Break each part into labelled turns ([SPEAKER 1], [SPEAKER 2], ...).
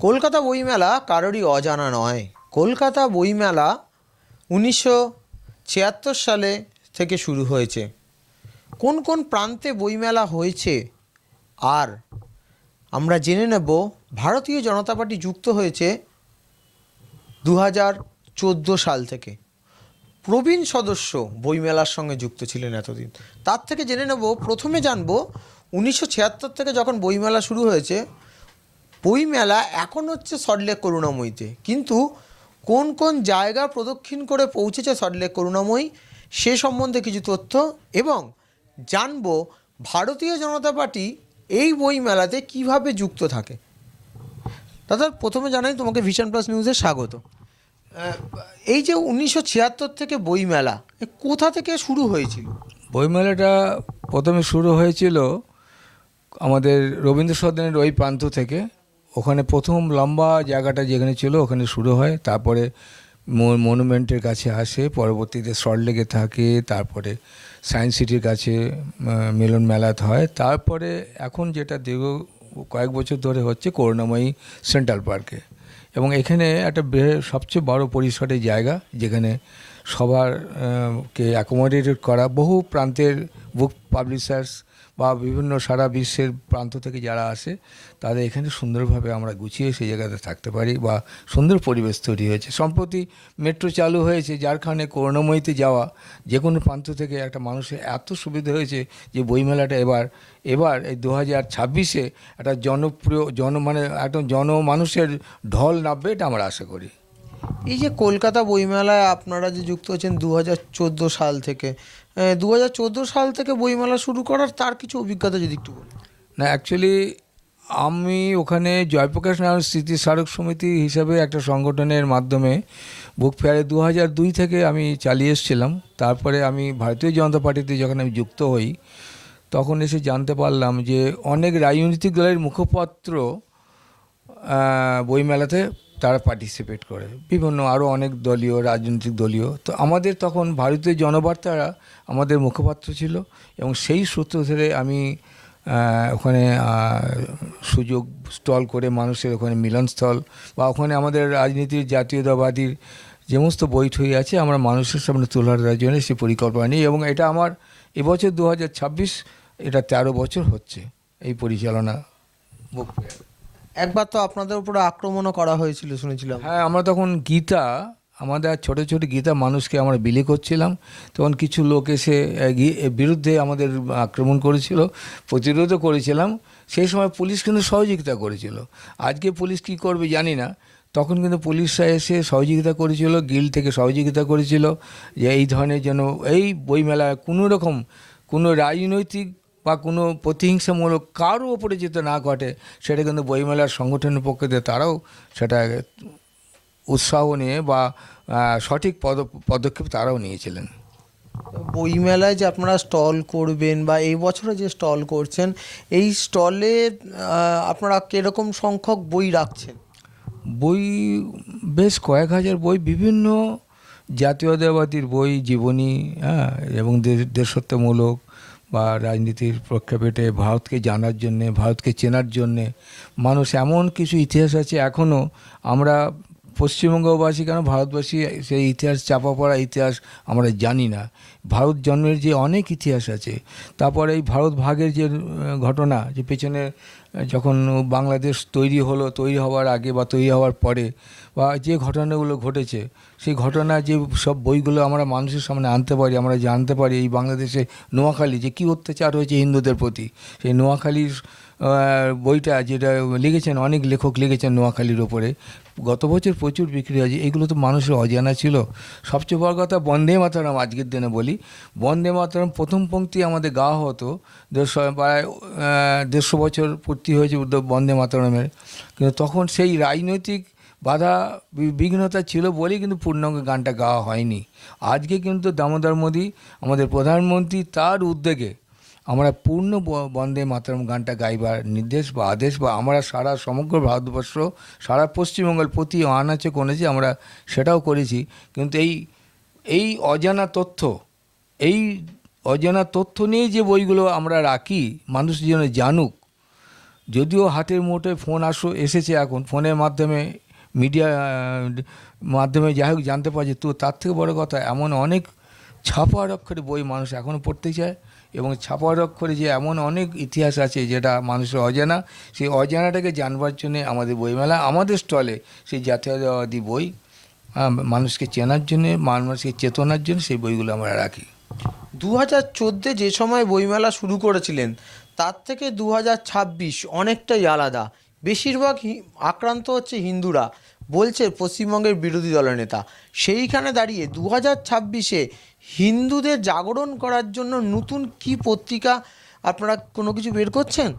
[SPEAKER 1] কলকাতা বইমেলা কারোরই অজানা নয়। কলকাতা বইমেলা উনিশশো ছিয়াত্তর সালে থেকে শুরু হয়েছে। কোন কোন প্রান্তে বইমেলা হয়েছে? আর আমরা জেনে নেব, ভারতীয় জনতা পার্টি যুক্ত হয়েছে দু হাজার চোদ্দ সাল থেকে। প্রবীণ সদস্য বইমেলার সঙ্গে যুক্ত ছিলেন এতদিন। তার থেকে জেনে নেব, প্রথমে জানব, উনিশশো ছিয়াত্তর থেকে যখন বইমেলা শুরু হয়েছে বইমেলা এখন হচ্ছে সল্টলেক করুণাময়ীতে কিন্তু কোন কোন জায়গা প্রদক্ষিণ করে পৌঁছেছে সল্টলেক করুণাময়ী সে সম্বন্ধে কিছু তথ্য এবং জানব ভারতীয় জনতা পার্টি এই বইমেলাতে কীভাবে যুক্ত থাকে। দাদা, প্রথমে জানাই তোমাকে ভিশন প্লাস নিউজে স্বাগত। এই যে উনিশশো ছিয়াত্তর থেকে বইমেলা কোথা থেকে শুরু হয়েছিল?
[SPEAKER 2] বইমেলাটা প্রথমে শুরু হয়েছিল আমাদের রবীন্দ্র সদনের ওই প্রান্ত থেকে। ওখানে প্রথম লম্বা জায়গাটা যেখানে ছিল, ওখানে শুরু হয়। তারপরে মনুমেন্টের কাছে আসে, পরবর্তীতে সল্টলেকে থাকে, তারপরে সায়েন্স সিটির কাছে মিলন মেলাতে হয়। তারপরে এখন যেটা দীর্ঘ কয়েক বছর ধরে হচ্ছে করুণাময়ী সেন্ট্রাল পার্কে। এবং এখানে একটা সবচেয়ে বড় পরিসরের জায়গা, যেখানে সবার কে অ্যাকোমোডেটেড করা। বহু প্রান্তের বুক পাবলিশার্স বা বিভিন্ন সারা বিশ্বের প্রান্ত থেকে যারা আসে, তাদের এখানে সুন্দরভাবে আমরা গুছিয়ে সেই জায়গাতে থাকতে পারি বা সুন্দর পরিবেশ তৈরি হয়েছে। সম্প্রতি মেট্রো চালু হয়েছে, যার কারণে করুণাময়ীতে যাওয়া, যে কোনো প্রান্ত থেকে একটা মানুষের এত সুবিধা হয়েছে যে বইমেলাটা এবার এবার এই দু হাজার ছাব্বিশে একটা জনপ্রিয়, জন মানে একদম জনমানুষের ঢল নামবে এটা আমরা আশা করি।
[SPEAKER 1] এই যে কলকাতা বইমেলায় আপনারা যে যুক্ত হচ্ছেন দু হাজার চোদ্দ সাল থেকে দু হাজার চোদ্দ সাল থেকে বইমেলা শুরু করার তার কিছু অভিজ্ঞতা যদি একটু বলেন।
[SPEAKER 2] না অ্যাকচুয়ালি আমি ওখানে জয়প্রকাশ নারায়ণ স্মৃতি স্মারক সমিতি হিসাবে একটা সংগঠনের মাধ্যমে বুক ফেয়ারে দু হাজার দুই থেকে আমি চালিয়ে এসেছিলাম। তারপরে আমি ভারতীয় জনতা পার্টিতে যখন আমি যুক্ত হই, তখন এসে জানতে পারলাম যে অনেক রাজনৈতিক দলের মুখপাত্র বইমেলাতে তারা পার্টিসিপেট করে। বিভিন্ন আরও অনেক দলীয়, রাজনৈতিক দলীয়। তো আমাদের তখন ভারতীয় জনবার্তারা আমাদের মুখপাত্র ছিল এবং সেই সূত্র ধরে আমি ওখানে সুযোগ স্টল করে মানুষের ওখানে মিলনস্থল বা ওখানে আমাদের রাজনীতির জাতীয়তাবাদীর যে সমস্ত বৈঠই আছে, আমরা মানুষের সামনে তুলে ধরার জন্য সেই পরিকল্পনা নিই এবং এটা আমার এবছর দু হাজার ছাব্বিশ, এটা তেরো বছর হচ্ছে এই পরিচালনা বুক ফেয়ার
[SPEAKER 1] একবার তো আপনাদের উপরে আক্রমণও করা হয়েছিল, শুনেছিলাম।
[SPEAKER 2] হ্যাঁ আমরা তখন গীতা, আমাদের ছোট ছোট গীতা মানুষকে আমরা বিলি করছিলাম। তখন কিছু লোক এসে বিরুদ্ধে আমাদের আক্রমণ করেছিল, প্রতিরোধও করেছিলাম। সেই সময় পুলিশ কিন্তু সহযোগিতা করেছিল। আজকে পুলিশ কি করবে জানি না। তখন কিন্তু পুলিশরা এসে সহযোগিতা করেছিল, গিল থেকে সহযোগিতা করেছিল, যে এই ধরনের যেন, এই বইমেলায় কোনো রকম কোনো রাজনৈতিক বা কোনো প্রতিহিংসামূলক কারও ওপরে যেতে না ঘটে সেটা কিন্তু বইমেলার সংগঠনের পক্ষ দিয়ে তারাও সেটা উৎসাহ নিয়ে বা সঠিক পদ পদক্ষেপ তারাও নিয়েছিলেন।
[SPEAKER 1] বইমেলায় যে আপনারা স্টল করবেন বা এই বছরে যে স্টল করছেন এই স্টলে আপনারা কীরকম সংখ্যক বই রাখছেন?
[SPEAKER 2] বই বেশ কয়েক হাজার বই বিভিন্ন জাতীয়তাবাদীর বই জীবনী হ্যাঁ এবং দেশত্বমূলক বা রাজনীতির প্রেক্ষাপটে ভারতকে জানার জন্যে, ভারতকে চেনার জন্যে মানুষ এমন কিছু ইতিহাস আছে এখনও আমরা পশ্চিমবঙ্গবাসী কেন ভারতবাসী সেই ইতিহাস চাপা পড়া ইতিহাস আমরা জানি না। ভারত জন্মের যে অনেক ইতিহাস আছে, তারপর এই ভারত ভাগের যে ঘটনা যে পেছনে যখন বাংলাদেশ তৈরি হলো, তৈরি হওয়ার আগে বা তৈরি হওয়ার পরে বা যে ঘটনাগুলো ঘটেছে, সেই ঘটনা যে সব বইগুলো আমরা মানুষের সামনে আনতে পারি, আমরা জানতে পারি এই বাংলাদেশে নোয়াখালী যে কী অত্যাচার হয়েছে হিন্দুদের প্রতি, সেই নোয়াখালীর বইটা যেটা লিখেছেন, অনেক লেখক লিখেছেন নোয়াখালীর ওপরে। গত বছর প্রচুর বিক্রি হয়েছে। এগুলো তো মানুষের অজানা ছিল। সবচেয়ে বড় কথা বন্দে মাতারাম আজকের দিনে বলি। বন্দে মাতারাম প্রথম পঙ্ক্তি আমাদের গাওয়া হতো। দেড়শো, প্রায় দেড়শো বছর পূর্তি হয়েছে বন্দে মাতারামের। কিন্তু তখন সেই রাজনৈতিক বাধা বিঘ্নতা ছিল বলেই কিন্তু পূর্ণাঙ্গ গানটা গাওয়া হয়নি। আজকে কিন্তু দামোদর মোদী, আমাদের প্রধানমন্ত্রী, তার উদ্যোগে আমরা পূর্ণ বন্দে মাতরম গানটা গাইবার নির্দেশ বা আদেশ বা আমরা সারা সমগ্র ভারতবর্ষ, সারা পশ্চিমবঙ্গের প্রতি আনাচে কোনেছে আমরা সেটাও করেছি। কিন্তু এই এই অজানা তথ্য, এই অজানা তথ্য নিয়ে যে বইগুলো আমরা রাখি, মানুষ যেন জানুক, যদিও হাতের মোটে ফোন আসো, এসেছে এখন, ফোনের মাধ্যমে মিডিয়া মাধ্যমে যাই হোক জানতে পারছে তো তার থেকে বড় কথা, এমন অনেক ছাপার অক্ষরে বই মানুষ এখনও পড়তে চায় এবং ছাপার অক্ষরে যে এমন অনেক ইতিহাস আছে যেটা মানুষের অজানা, সেই অজানাটাকে জানবার জন্য আমাদের বইমেলা, আমাদের স্টলে সেই জাতীয়তাবাদী বই মানুষকে চেনার জন্য, মানুষকে চেতনার জন্য সেই বইগুলো আমরা রাখি।
[SPEAKER 1] দু হাজার চোদ্দে যে সময় বইমেলা শুরু করেছিলেন, তার থেকে দু হাজার ছাব্বিশ অনেকটাই আলাদা। বেশিরভাগ আক্রান্ত হচ্ছে হিন্দুরা, বলছে পশ্চিমবঙ্গের বিরোধী দলের নেতা সেইখানে দাঁড়িয়ে দু হাজার ছাব্বিশে হিন্দুদের জাগরণ করার জন্য নতুন কি পত্রিকা আপনারা কোনো কিছু বের করছেন?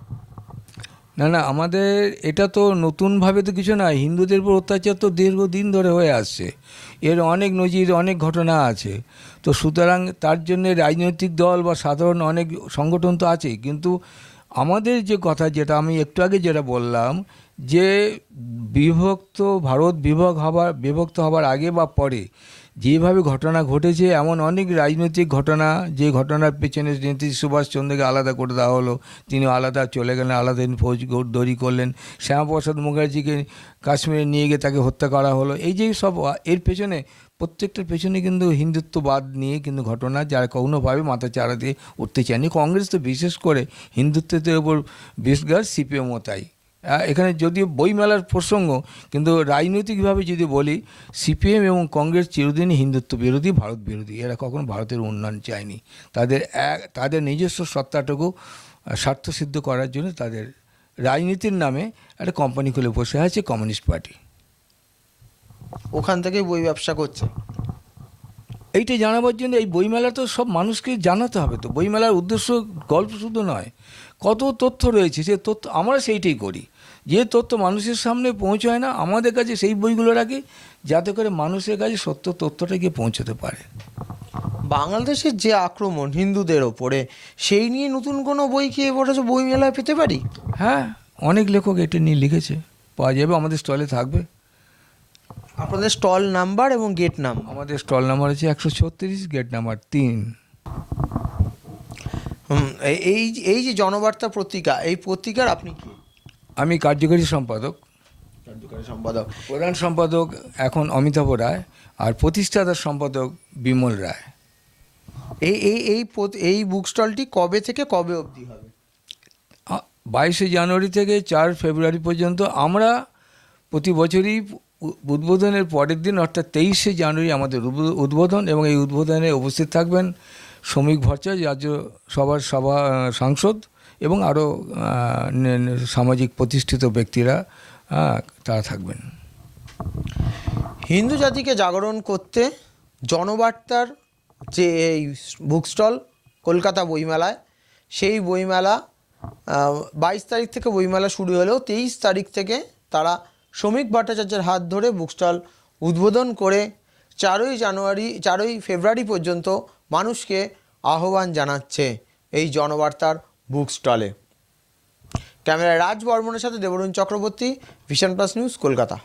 [SPEAKER 2] না না, আমাদের এটা তো নতুনভাবে তো কিছু না হিন্দুদের উপর অত্যাচার তো দীর্ঘদিন ধরে হয়ে আসছে। এর অনেক নজির, অনেক ঘটনা আছে। তো সুতরাং তার জন্য রাজনৈতিক দল বা সাধারণ অনেক সংগঠন তো আছেই। কিন্তু আমাদের যে কথা, যেটা আমি একটু আগে যেটা বললাম, যে বিভক্ত ভারত বিভক্ত হবার বিভক্ত হবার আগে বা পরে যেভাবে ঘটনা ঘটেছে, এমন অনেক রাজনৈতিক ঘটনা, যে ঘটনার পেছনে নেতাজি সুভাষচন্দ্রকে আলাদা করে দেওয়া হলো। তিনি আলাদা চলে গেলেন আলাদা ফৌজ দড়ি করলেন। শ্যামাপ্রসাদ মুখার্জিকে কাশ্মীরে নিয়ে গিয়ে তাকে হত্যা করা হলো। এই যে সব, এর পেছনে, প্রত্যেকটার পেছনে কিন্তু হিন্দুত্ববাদ নিয়ে কিন্তু ঘটনা, যারা কখনোভাবে মাথা চারা দিয়ে উঠতে চায়নি। কংগ্রেস তো বিশেষ করে হিন্দুত্বের উপর বিশ্বাস সিপিএমও তাই। এখানে যদিও বইমেলার প্রসঙ্গ কিন্তু রাজনৈতিকভাবে যদি বলি সিপিএম এবং কংগ্রেস চিরদিনই হিন্দুত্ব বিরোধী ভারত বিরোধী। এরা কখনো ভারতের উন্নয়ন চায়নি। তাদের এক তাদের নিজস্ব সত্তাটুকু স্বার্থসিদ্ধ করার জন্য তাদের রাজনীতির নামে একটা কোম্পানি খুলে বসে আছে কমিউনিস্ট পার্টি
[SPEAKER 1] ওখান থেকেই বই ব্যবসা করছে।
[SPEAKER 2] এইটা জানাবার জন্য এই বইমেলা তো সব মানুষকে জানাতে হবে তো। বইমেলার উদ্দেশ্য গল্প শুধু নয় কত তথ্য রয়েছে সে তথ্য আমরা সেইটাই করি। যে তথ্য মানুষের সামনে পৌঁছায় না আমাদের কাছে সেই বইগুলো রাখি যাতে করে মানুষের কাছে সত্য তথ্যটা গিয়ে পৌঁছতে পারে।
[SPEAKER 1] বাংলাদেশের যে আক্রমণ হিন্দুদের ওপরে সেই নিয়ে নতুন কোনো বই কি এবারে বই মেলায় পেতে পারি?
[SPEAKER 2] হ্যাঁ অনেক লেখক এটা নিয়ে লিখেছে। পাওয়া যাবে আমাদের স্টলে থাকবে।
[SPEAKER 1] আপনাদের স্টল নাম্বার এবং গেট নাম
[SPEAKER 2] আমাদের স্টল নাম্বার আছে একশো ছত্রিশ গেট নাম্বার তিন।
[SPEAKER 1] এই- এই এই যে জনবার্তা পত্রিকা এই পত্রিকার আপনি কি?
[SPEAKER 2] আমি কার্যকরী সম্পাদক।
[SPEAKER 1] কার্যকারী সম্পাদক।
[SPEAKER 2] প্রধান সম্পাদক এখন অমিতাভ রায় আর প্রতিষ্ঠাতা সম্পাদক বিমল রায়।
[SPEAKER 1] এই এই এই এই বুক স্টলটি কবে থেকে কবে অবধি হবে?
[SPEAKER 2] বাইশে জানুয়ারি থেকে চার ফেব্রুয়ারি পর্যন্ত আমরা প্রতি বছরই উদ্বোধনের পরের দিন অর্থাৎ তেইশে জানুয়ারি আমাদের উদ্বোধন এবং এই উদ্বোধনে উপস্থিত থাকবেন শ্রমিক ভট্টাচার্য, রাজ্য সভার সভা সাংসদ এবং আরও সামাজিক প্রতিষ্ঠিত ব্যক্তিরা তারা থাকবেন।
[SPEAKER 1] হিন্দু জাতিকে জাগরণ করতে জনবার্তার যে এই বুক স্টল, কলকাতা বইমেলায়, সেই বইমেলা বাইশ তারিখ থেকে বইমেলা শুরু হলেও তেইশ তারিখ থেকে তারা শ্রমিক ভট্টাচার্যের হাত ধরে বুক স্টল উদ্বোধন করে চারই জানুয়ারি, চারই ফেব্রুয়ারি পর্যন্ত মানুষকে আহ্বান জানাচ্ছে এই জনবার্তার বুক স্টলে ক্যামেরায় রাজ বর্মনের সাথে Debarun Chakraborty vision plus news Kolkata.